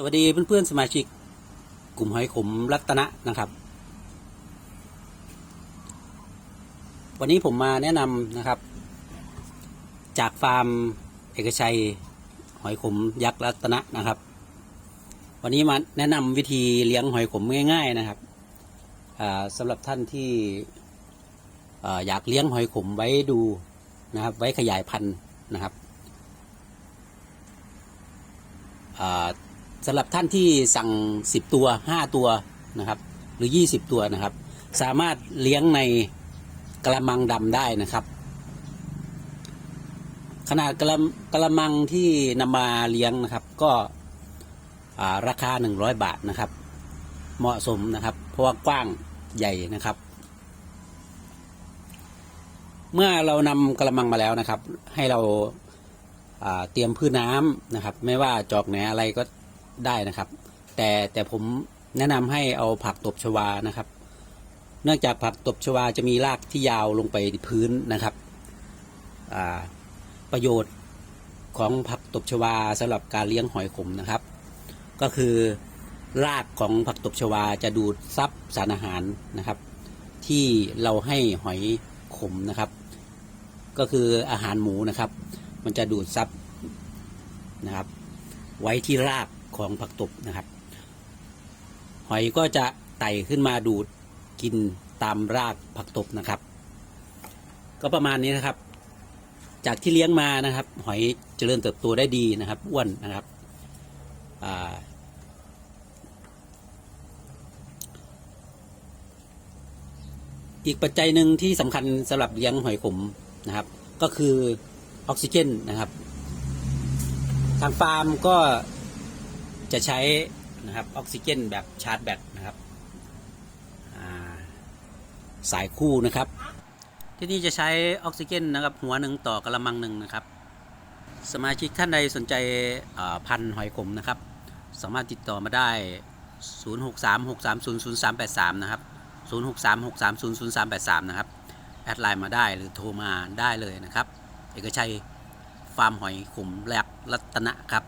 สวัสดีเพื่อนๆสมาชิก กลุ่มหอยขมรัตนะนะครับ วันนี้ผมมาแนะนำนะครับ จากฟาร์มเอกชัยหอยขมยักษ์รัตนะนะครับ วันนี้มาแนะนำวิธีเลี้ยงหอยขมง่าย ๆนะครับสำหรับท่านที่ออยากเลี้ยงหอยขมไว้ดูนะครับ ไว้ขยายพันธุ์นะครับ สำหรับท่านที่สั่ง 10 ตัว 5 ตัวนะครับ หรือ 20 ตัวนะครับ สามารถเลี้ยงในกระมังดำได้นะครับ ขนาดกระกระมังที่นำมาเลี้ยงนะครับ ก็อ่าราคา 100 บาทนะครับ เหมาะสมนะครับ เพราะว่ากว้างใหญ่นะครับ เมื่อเรานำกระมังมาแล้วนะครับ ให้เราเตรียมพืชน้ำนะครับ ไม่ว่าจอกแหนอะไรก็ ได้นะครับ แต่แต่ผมแนะนำให้เอาผักตบชวานะครับ เนื่องจากผักตบชวาจะมีรากที่ยาวลงไปพื้นนะครับประโยชน์ของผักตบชวาสำหรับการเลี้ยงหอยขมนะครับ ก็คือรากของผักตบชวาจะดูดซับสารอาหารนะครับ ที่เราให้หอยขมนะครับ ก็คืออาหารหมูนะครับ มันจะดูดซับนะครับ ไว้ที่ราก ของผักตบนะครับ หอยก็จะไต่ขึ้นมาดูดกินตามรากผักตบนะครับ ก็ประมาณนี้นะครับ จากที่เลี้ยงมานะครับ หอยเจริญเติบโตได้ดีนะครับอ้วนนะครับอีกปัจจัยหนึ่งที่สำคัญสำหรับเลี้ยงหอยขมนะครับ ก็คือออกซิเจนนะครับ ทางฟาร์มก็ จะใช้นะครับออกซิเจนแบบชาร์จแบตนะครับสายคู่นะครับ ที่นี่จะใช้ออกซิเจนนะครับหัวหนึ่งต่อกระมังหนึ่งนะครับ สมาชิกท่านใดสนใจพันหอยขมนะครับ สามารถติดต่อมาได้ 0636300383 นะครับ 0636300383 นะครับ แอดไลน์มาได้หรือโทรมาได้เลยนะครับ เอกชัยฟาร์มหอยขมแหลกรัตนะครับ